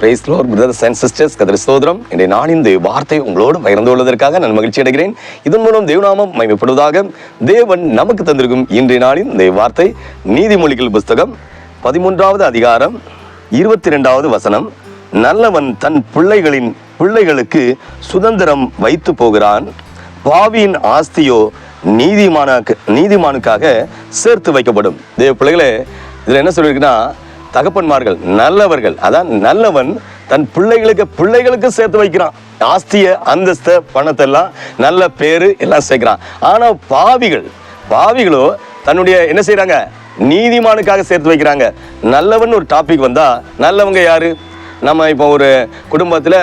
Praise lord brothers and sisters கதிர சோதரம் இன்றைய நான் இந்த வார்த்தை உங்களோடு பகிர்ந்து கொள்வதற்காக நான் மகிழ்ச்சி அடைகிறேன். இதன் மூலம் தேவநாமம் மயமைப்படுவதாக தேவன் நமக்கு தந்திருக்கும் இன்றைய நாளின் இந்த வார்த்தை நீதிமொழிகள் புஸ்தகம் பதிமூன்றாவது அதிகாரம் இருபத்தி ரெண்டாவது வசனம். நல்லவன் தன் பிள்ளைகளின் பிள்ளைகளுக்கு சுதந்திரம் வைத்து போகிறான். பாவியின் ஆஸ்தியோ நீதிமானாக்கு நீதிமானுக்காக சேர்த்து வைக்கப்படும். தேவ பிள்ளைகளே இதில் என்ன சொல்லியிருக்குன்னா தகப்பன்மார்கள் நல்லவர்கள் அதான் நல்லவன் தன் பிள்ளைகளுக்கு பிள்ளைகளுக்கு சேர்த்து வைக்கிறான். ஆஸ்திய அந்தஸ்த பணத்தை எல்லாம் நல்ல பேரு எல்லாம் சேர்க்கிறான். ஆனா பாவிகள் பாவிகளோ தன்னுடைய என்ன செய்கிறாங்க நீதிமானுக்காக சேர்த்து வைக்கிறாங்க. நல்லவன் ஒரு டாபிக் வந்தா நல்லவங்க யாரு? நம்ம இப்போ ஒரு குடும்பத்தில்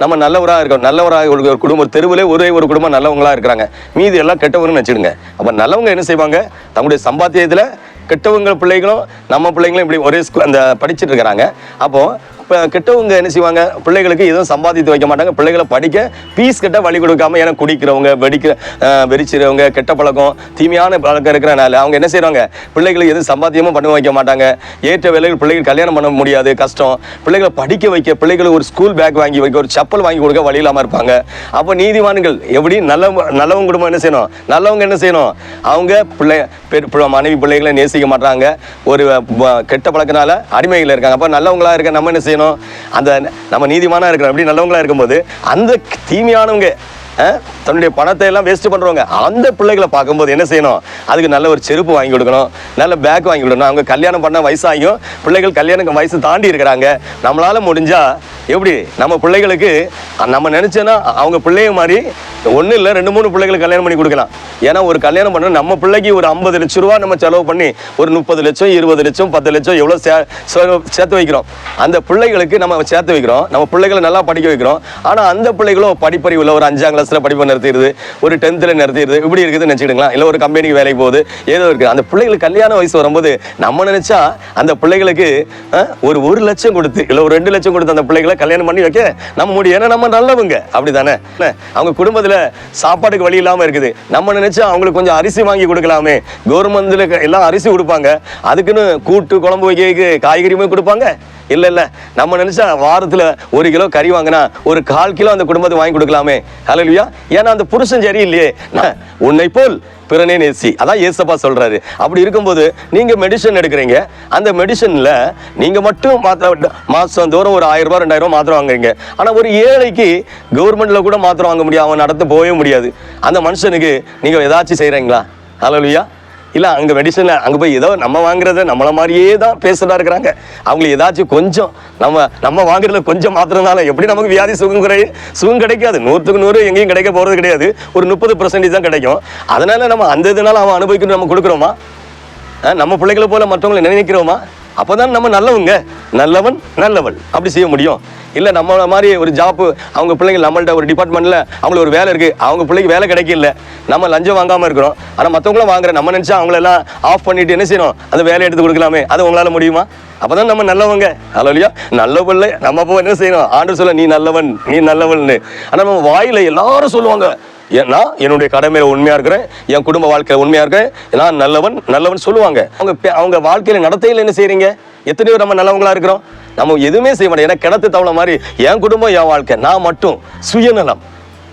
நம்ம நல்லவராக இருக்கோம். நல்லவராக ஒரு குடும்பம் தெருவில் ஒரே ஒரு குடும்பம் நல்லவங்களா இருக்கிறாங்க. மீதி எல்லாம் கெட்டவங்கன்னு வச்சுடுங்க அப்போ நல்லவங்க என்ன செய்வாங்க? தங்களுடைய சம்பாத்தியத்தில் கெட்டவங்க பிள்ளைகளும் நம்ம பிள்ளைங்களும் இப்படி ஒரே ஸ்கூல் அந்த படிச்சுட்டு இருக்கிறாங்க. அப்போது கெட்டவங்க என்ன செய்வாங்க? பிள்ளைகளுக்கு எதுவும் சம்பாதித்து வைக்க மாட்டாங்க. பிள்ளைகளை படிக்க பீஸ் கட்ட வழி கொடுக்காம ஏன்னா குடிக்கிறவங்க வெடிக்கிற வெறிச்சிறவங்க கெட்ட பழக்கம் தீமையான பழக்கம் இருக்கிறனால அவங்க என்ன செய்கிறாங்க பிள்ளைகளுக்கு எதுவும் சம்பாத்தியமும் பண்ண வைக்க மாட்டாங்க. ஏற்ற வேலைகள் பிள்ளைகள் கல்யாணம் பண்ண முடியாது கஷ்டம். பிள்ளைகளை படிக்க வைக்க பிள்ளைகளுக்கு ஒரு ஸ்கூல் பேக் வாங்கி வைக்க ஒரு செப்பல் வாங்கி கொடுக்க வழி இல்லாமல் இருப்பாங்க. அப்போ நீதிமான்கள் எப்படி நல்ல நல்லவங்க குடும்பம் என்ன செய்யணும்? நல்லவங்க என்ன செய்யணும்? அவங்க பிள்ளை பெரு- மனைவி பிள்ளைகளை நேசிக்க மாட்டாங்க. ஒரு கெட்ட பழக்கினால அடிமைகள் இருக்காங்க. அப்போ நல்லவங்களாக இருக்க நம்ம என்ன செய்யணும்? அந்த நம்ம நீதிமானா இருக்கிறோம் எப்படி நல்லவங்களா இருக்கும்போது அந்த தீமையானவங்க தன்னுடைய பணத்தை எல்லாம் வேஸ்ட் பண்ணுறவங்க அந்த பிள்ளைகளை பார்க்கும்போது என்ன செய்யணும்? அதுக்கு நல்ல ஒரு செருப்பு வாங்கி கொடுக்கணும் நல்ல பேக் வாங்கி கொடுக்கணும். அவங்க கல்யாணம் பண்ண வயசாகியும் பிள்ளைகள் கல்யாணம் வயசு தாண்டி இருக்கிறாங்க. நம்மளால முடிஞ்சால் எப்படி? நம்ம பிள்ளைகளுக்கு நம்ம நினச்சோன்னா அவங்க பிள்ளைய மாதிரி ஒன்றும் இல்லை ரெண்டு மூணு பிள்ளைகளுக்கு கல்யாணம் பண்ணி கொடுக்கலாம். ஏன்னா ஒரு கல்யாணம் பண்ண நம்ம பிள்ளைக்கு ஒரு ஐம்பது லட்ச ரூபா நம்ம செலவு பண்ணி ஒரு முப்பது லட்சம் இருபது லட்சம் பத்து லட்சம் எவ்வளோ சே சேர்த்து வைக்கிறோம். அந்த பிள்ளைகளுக்கு நம்ம சேர்த்து வைக்கிறோம். நம்ம பிள்ளைகளை நல்லா படிக்க வைக்கிறோம். ஆனால் அந்த பிள்ளைகளும் படிப்பறிவு ஒரு அஞ்சாம் கிளாஸில் படிப்பை நிறுத்திடுது ஒரு டென்த்தில் நிறுத்திடுது இப்படி இருக்குதுன்னு நினச்சிக்கிடுங்களா? இல்லை ஒரு கம்பெனிக்கு வேலைக்கு போகுது ஏதோ இருக்குது அந்த பிள்ளைகளுக்கு கல்யாண வயசு வரும்போது நம்ம நினச்சா அந்த பிள்ளைகளுக்கு ஒரு ஒரு லட்சம் கொடுத்து இல்லை ஒரு ரெண்டு லட்சம் கொடுத்து அந்த பிள்ளைகளை கல்யாணம் பண்ணி வைக்க நம்ம முடியும். ஏன்னா நம்ம நல்லவங்க. அப்படி தானே அவங்க குடும்பத்தில் சாப்பாட்டுக்கு வழி இல்லாமல் இருக்குது. நம்ம நினச்சா அவங்களுக்கு கொஞ்சம் அரிசி வாங்கி கொடுக்கலாமே. கவர்மெண்ட்டில் எல்லாம் அரிசி கொடுப்பாங்க. அதுக்குன்னு கூட்டு குழம்பு வைக்க காய்கறியுமே கொடுப்பாங்க. இல்லை இல்லை. நம்ம நினச்சா வாரத்தில் ஒரு கிலோ கறி வாங்கினா ஒரு கால் கிலோ அந்த குடும்பத்தை வாங்கி கொடுக்கலாமே. ஹalleluya ஏன்னா அந்த புருஷன் சரி இல்லையே. உன்னை போல் பிறனே நேசி. அதான் ஏசப்பா சொல்கிறாரு அப்படி இருக்கும்போது நீங்கள் மெடிசன் எடுக்கிறீங்க. அந்த மெடிசனில் நீங்கள் மட்டும் மாத்திரை மாதம் தோறும் ஒரு ஆயிரம் ரூபா ரெண்டாயிரம் ரூபாய் மாத்திரை வாங்குறீங்க. ஆனால் ஒரு ஏழைக்கு கவர்மெண்ட்டில் கூட மாத்திரை வாங்க முடியாது. அவன் நடத்த போகவே முடியாது. அந்த மனுஷனுக்கு நீங்கள் ஏதாச்சும் செய்றீங்களா? ஹalleluya இல்லை அங்கே மெடிசன் அங்கே போய் ஏதோ நம்ம வாங்குறத நம்மளை மாதிரியே தான் பேசுகிறா இருக்கிறாங்க. அவங்களுக்கு ஏதாச்சும் கொஞ்சம் நம்ம நம்ம வாங்குறதுல கொஞ்சம் மாத்திரனால எப்படி நமக்கு வியாதி சுகம் குறை சுகம் கிடைக்காது? நூற்றுக்கு நூறு எங்கேயும் கிடைக்க போகிறது கிடையாது. ஒரு முப்பது பர்சன்டேஜ் தான் கிடைக்கும். அதனால் நம்ம அந்த இதனால் அவன் அனுபவிக்கணும் நம்ம கொடுக்குறோமா? நம்ம பிள்ளைகளை போல் மற்றவங்களை நினைக்கிறோமா? அப்பதான் நம்ம நல்லவங்க. நல்லவன் நல்லவள். அப்படி செய்ய முடியும். இல்லை நம்மளை மாதிரி ஒரு ஜாப்பு அவங்க பிள்ளைங்க நம்மள்ட்ட ஒரு டிபார்ட்மெண்ட்டில் அவங்களுக்கு ஒரு வேலை இருக்குது அவங்க பிள்ளைக்கு வேலை கிடைக்கல. நம்ம லஞ்சம் வாங்காமல் இருக்கிறோம். ஆனால் மற்றவங்களும் வாங்குற நம்ம நினச்சா அவங்களெல்லாம் ஆஃப் பண்ணிட்டு என்ன செய்யணும்? அந்த வேலையை எடுத்து கொடுக்கலாமே. அது உங்களால் முடியுமா? அப்பதான் நம்ம நல்லவங்க. அல்லையா நல்ல பிள்ளை நம்ம போய் என்ன செய்யணும்? ஆண்டு சொல்ல நீ நல்லவன் நீ நல்லவன்னு ஆனால் நம்ம வாயில எல்லாரும் சொல்லுவாங்க. ஏன் நான் என்னுடைய கடமையில உண்மையா இருக்கிறேன். என் குடும்ப வாழ்க்கையில உண்மையா இருக்கிறேன். நான் நல்லவன் நல்லவன் சொல்லுவாங்க. அவங்க பே- அவங்க வாழ்க்கையில நடத்தையில் என்ன செய்கிறீங்க எத்தனை பேர் நம்ம நல்லவங்களா இருக்கிறோம். நம்ம எதுவுமே செய்ய மாட்டோம். ஏன்னா கிணத்து தவளை மாதிரி என் குடும்பம் என் வாழ்க்கை. நான் மட்டும் சுயநலம்.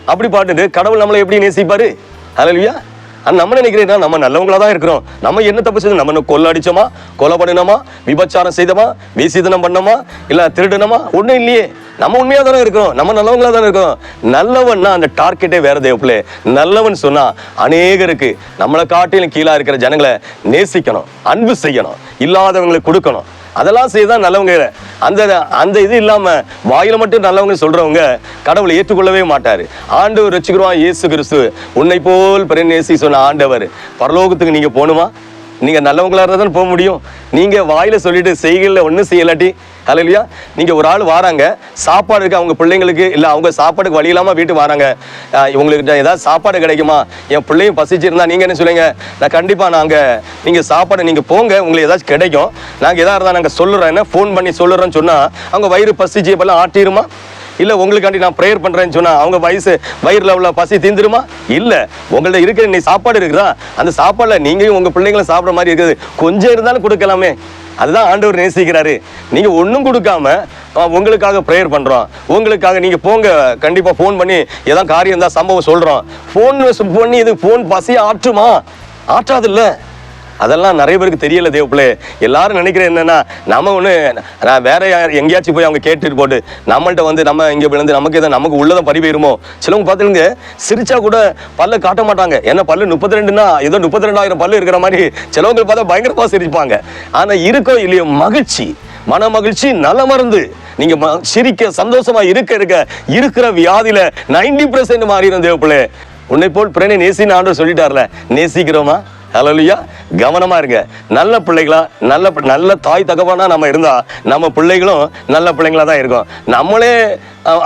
அப்படி பாட்டுட்டு கடவுள் நம்மளை எப்படி நேசிப்பாரு? ஹalleluya ஆனா நம்ம நினைக்கிறேன்னா நம்ம நல்லவங்களா தான் இருக்கிறோம். நம்ம என்ன தப்பு செய்தோம்? நம்ம என்ன கொள்ள அடிச்சோமா கொலை பண்ணினோமா விபச்சாரம் செய்தோமா? வீசிதனம் பண்ணோமா? இல்லை திருடுனோமா? ஒன்றும் இல்லையே. நம்ம உண்மையாக தானே இருக்கிறோம். நம்ம நல்லவங்களா தானே இருக்கிறோம் நல்லவன்னா அந்த டார்கெட்டே வேற தேவப்பிள்ளே. நல்லவன் சொன்னால் அநேகருக்கு நம்மளை காட்டிலும் கீழே இருக்கிற ஜனங்களை நேசிக்கணும் அன்பு செய்யணும் இல்லாதவங்களுக்கு கொடுக்கணும். அதெல்லாம் செய்தான் நல்லவங்க அந்த அந்த இது இல்லாமல் வாயில் மட்டும் நல்லவங்க சொல்கிறவங்க கடவுளை ஏற்றுக்கொள்ளவே மாட்டார். ஆண்டவர் ரசிக்கிறோம் இயேசு கிறிஸ்து. உன்னை போல் பிரநேசி சொன்ன ஆண்டவர். பரலோகத்துக்கு நீங்கள் போகணுமா? நீங்கள் நல்லவங்களா இருந்தால் தான் போக முடியும். நீங்கள் வாயில் சொல்லிட்டு செய்கையில ஒன்றும் செய்யலாட்டி ஹalleluya. நீங்கள் ஒரு ஆள் வராங்க சாப்பாடுக்கு அவங்க பிள்ளைங்களுக்கு இல்லை அவங்க சாப்பாடுக்கு வழி இல்லாமல் வீட்டு வராங்க. இவங்களுக்கு ஏதாவது சாப்பாடு கிடைக்குமா? என் பிள்ளையும் பசிச்சிருந்தா நீங்கள் என்ன சொல்லுங்க? நான் கண்டிப்பாக நாங்கள் நீங்கள் சாப்பாடு நீங்கள் போங்க உங்களுக்கு ஏதாச்சும் கிடைக்கும். நாங்கள் எதாக இருந்தால் நாங்கள் சொல்லுறோம். என்ன? ஃபோன் பண்ணி சொல்லுறோம்னு சொன்னால் அவங்க வயிறு பசிச்சு இப்பெல்லாம் ஆட்டிருமா? இல்லை உங்களுக்காண்டி நான் ப்ரேயர் பண்ணுறேன்னு சொன்னால் அவங்க வயசு வயிறு உள்ள பசி தீந்துருமா? இல்லை உங்கள்ட்ட இருக்கிற நீ சாப்பாடு இருக்குதா? அந்த சாப்பாடில் நீங்களும் உங்கள் பிள்ளைங்களும் சாப்பிட்ற மாதிரி இருக்குது. கொஞ்சம் இருந்தாலும் கொடுக்கலாமே. அதுதான் ஆண்டவர் நேசிக்கிறாரு. நீங்கள் ஒன்றும் கொடுக்காம உங்களுக்காக ப்ரேயர் பண்ணுறோம் உங்களுக்காக நீங்கள் போங்க கண்டிப்பாக ஃபோன் பண்ணி ஏதாவது காரியம் தான் சம்பவம் சொல்கிறோம் ஃபோன் பண்ணி இது ஃபோன் பசி ஆற்றுமா? ஆற்றாது இல்லை. அதெல்லாம் நிறைய பேருக்கு தெரியல தேவப்பிள்ளை. எல்லாரும் நினைக்கிறேன் என்னன்னா நம்ம ஒன்று நான் வேற யார் எங்கேயாச்சும் போய் அவங்க கேட்டுட்டு போட்டு நம்மள்கிட்ட வந்து நம்ம இங்கே விழுந்து நமக்கு எதாவது நமக்கு உள்ளதான் பறிபெயிருமோ சிலவங்க பார்த்துருங்க சிரிச்சா கூட பல்ல காட்ட மாட்டாங்க. ஏன்னா பல்லு முப்பத்தி ரெண்டுனா ஏதோ முப்பத்தி ரெண்டாயிரம் பல்லு இருக்கிற மாதிரி சிலவங்க பார்த்தா பயங்கரமாக சிரிப்பாங்க. ஆனால் இருக்கோ இல்லையோ மகிழ்ச்சி மன மகிழ்ச்சி நல மருந்து. நீங்க ம- சிரிக்க சந்தோஷமா இருக்க இருக்க இருக்கிற வியாதியில நைன்டி பர்சன்ட் மாறிடும் தேவப்பிள்ளை. உன்னை போல் பிறனை நேசின்னு ஆண்டு சொல்லிட்டார்ல நேசிக்கிறோமா? ஹலோலியா கவனமாக இருங்க. நல்ல பிள்ளைகளா நல்ல நல்ல தாய் தகவனாக நம்ம இருந்தால் நம்ம பிள்ளைகளும் நல்ல பிள்ளைங்களா தான் இருக்கும். நம்மளே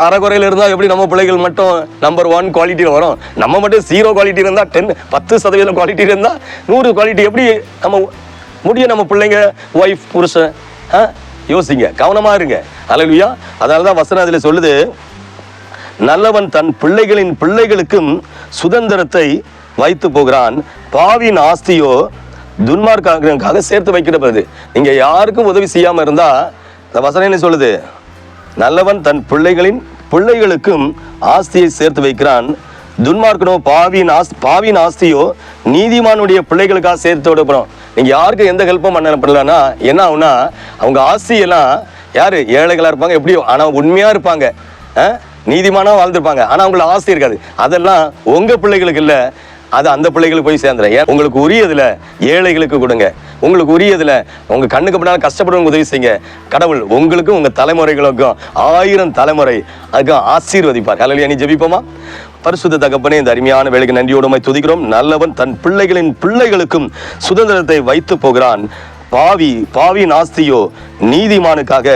அறகுறையில் இருந்தால் எப்படி நம்ம பிள்ளைகள் மட்டும் நம்பர் ஒன் குவாலிட்டியில் வரும்? நம்ம மட்டும் ஜீரோ குவாலிட்டி இருந்தால் டென் பத்து சதவீதம் குவாலிட்டி இருந்தால் நூறு குவாலிட்டி எப்படி நம்ம முடியும் நம்ம பிள்ளைங்க ஒய்ஃப் புருஷன்? ஆ? யோசிங்க. கவனமாக இருங்க. ஹalleluya அதனால தான் வசனம் அதில் சொல்லுது நல்லவன் தன் பிள்ளைகளின் பிள்ளைகளுக்கும் சுதந்திரத்தை வைத்து போகிறான். பாவின் ஆஸ்தியோ துன்மார்க்காக சேர்த்து வைக்கப்படுது நீங்க யாருக்கும் உதவி செய்யாம இருந்தா இந்த வசனம் என்ன சொல்லுது? நல்லவன் தன் பிள்ளைகளின் பிள்ளைகளுக்கும் ஆஸ்தியை சேர்த்து வைக்கிறான். துன்மார்க்கனோ பாவியின் ஆஸ் பாவியின் ஆஸ்தியோ நீதிமானுடைய பிள்ளைகளுக்காக சேர்த்து விடப்படும். நீங்கள் யாருக்கு எந்த ஹெல்ப்பும் பண்ண பண்ணலன்னா என்ன ஆகுனா அவங்க ஆஸ்தியெல்லாம் யார்? ஏழைகளாக இருப்பாங்க எப்படியோ ஆனால் உண்மையாக இருப்பாங்க. நீதிமானாக வாழ்ந்துருப்பாங்க. ஆனால் ஆனா அவங்களுக்கு ஆஸ்தி இருக்காது. அதெல்லாம் உங்கள் பிள்ளைகளுக்கு இல்லை. அது அந்த பிள்ளைகளுக்கு போய் சேர்ந்துடும் உங்களுக்கு உரியதில் ஏழைகளுக்கு கொடுங்க. உங்களுக்கு உரியதில் உங்கள் கண்ணுக்கு பின்னால் கஷ்டப்படுறவங்க உதவி செய்யுங்க. கடவுள் உங்களுக்கும் உங்கள் தலைமுறைகளுக்கும் ஆயிரம் தலைமுறை அதுக்கும் ஆசீர்வதிப்பார். கலையில நீ ஜெபிப்போமா? பரிசுத்த தகப்பனே இந்த அருமையான வேலைக்கு நன்றியோடுமை துதிக்கிறோம். நல்லவன் தன் பிள்ளைகளின் பிள்ளைகளுக்கும் சுதந்திரத்தை வைத்து போகிறான். பாவி பாவி நாஸ்தியோ நீதிமானுக்காக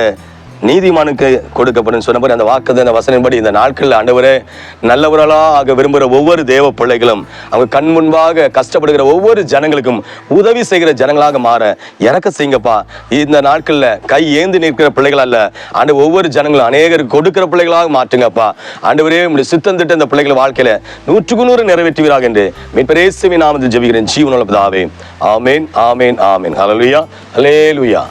நீதிமானுக்கு கொடுக்கப்படும். சொன்ன மாதிரி அந்த வாக்குத அந்த வசனப்படி இந்த நாட்களில் ஆண்டவரே நல்லவர்களாக விரும்புகிற ஒவ்வொரு தேவ பிள்ளைகளும் அவங்க கண் முன்பாக கஷ்டப்படுகிற ஒவ்வொரு ஜனங்களுக்கும் உதவி செய்கிற ஜனங்களாக மாற இறக்க செய்யுங்கப்பா. இந்த நாட்களில் கை ஏந்தி நிற்கிற பிள்ளைகள் அல்ல. ஆண்டு ஒவ்வொரு ஜனங்களும் அநேகருக்கு கொடுக்கிற பிள்ளைகளாக மாற்றுங்கப்பா. ஆண்டவரே உங்களுடைய சித்தம் திட்ட இந்த பிள்ளைகள் வாழ்க்கையில நூற்றுக்கு நூறு நிறைவேற்றுவீராக என்று மீட்பரேசுவின் நாமத்தில் ஜெபிக்கிறேன். ஜீவனுள்ள பிதாவே. ஆமேன் ஆமேன் ஆமேன். ஹலே லுயா